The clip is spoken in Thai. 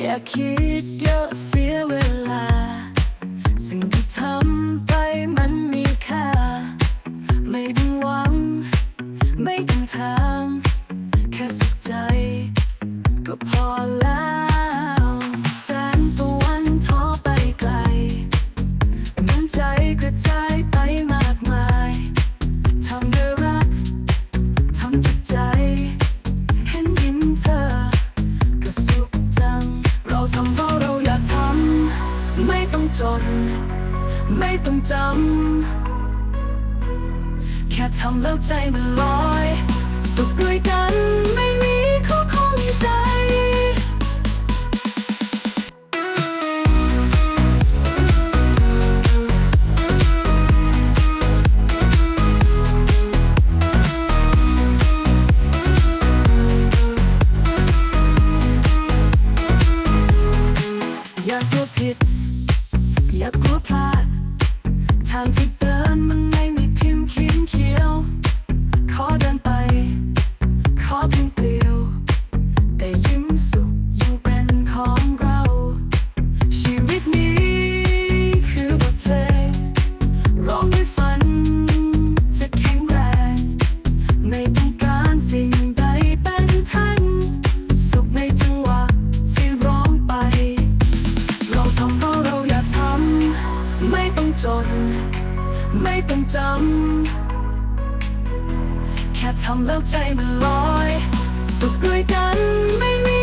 Yeah, keep your. Feet. จน ไม่ต้องจำ แค่ทำแล้วใจมันลอย สุขด้วยกัน Time to ไม่ต้องจำ แค่ทำแล้วใจมันลอย สุขด้วยกันไม่มี